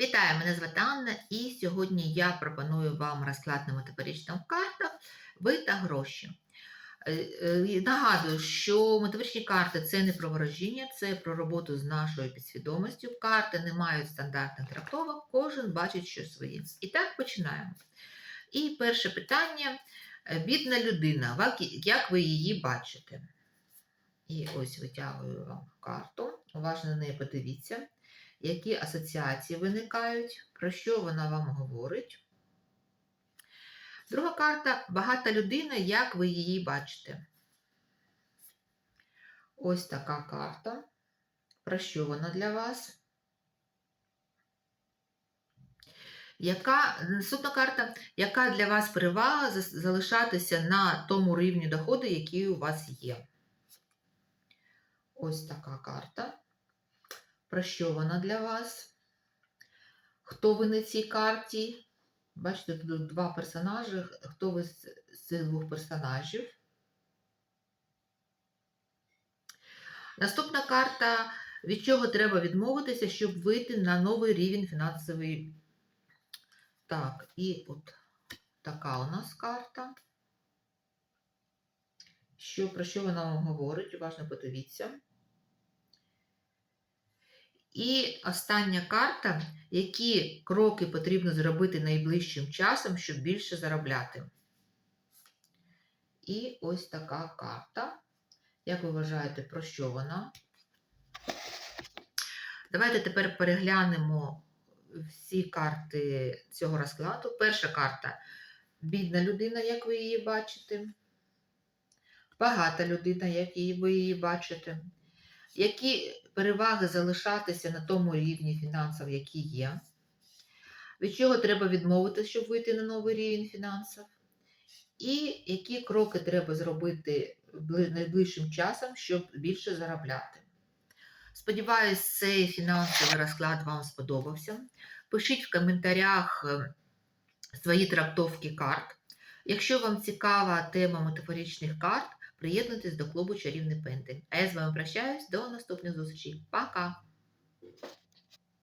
Вітаю, мене звати Анна, і сьогодні я пропоную вам розклад на метафоричних картах ви та гроші. Е, е, Нагадую, що метафоричні карти це не про ворожіння, це про роботу з нашою підсвідомістю. Карти не мають стандартних трактовок, кожен бачить щось своє. І так починаємо. І перше питання: Е, бідна людина, як ви її бачите? І ось витягую вам карту. Уважно на неї подивіться які асоціації виникають, про що вона вам говорить. Друга карта багата людина, як ви її бачите. Ось така карта. Про що вона для вас? Яка наступна карта, яка для вас перевага залишатися на тому рівні доходу, який у вас є? Ось така карта. Про що вона для вас? Хто ви на цій карті? Бачите, тут два персонажі. Хто ви з цих двох персонажів? Наступна карта. Від чого треба відмовитися, щоб вийти на новий рівень фінансовий? Так, і от така у нас карта. Що, про що вона вам говорить? Уважно подивіться. І остання карта, які кроки потрібно зробити найближчим часом, щоб більше заробляти. І ось така карта. Як ви вважаєте, про що вона? Давайте тепер переглянемо всі карти цього розкладу. Перша карта бідна людина, як ви її бачите. Багата людина, як ви її бачите. Які переваги залишатися на тому рівні фінансів, які є? Від чого треба відмовитися, щоб вийти на новий рівень фінансів? І які кроки треба зробити найближчим часом, щоб більше заробляти? Сподіваюсь, цей фінансовий розклад вам сподобався. Пишіть в коментарях е, свої трактовки карт. Якщо вам цікава тема метафоричних карт, приєднуйтесь до клубу Чарівний Пентель. А я з вами прощаюсь до наступних зустрічей. Пока!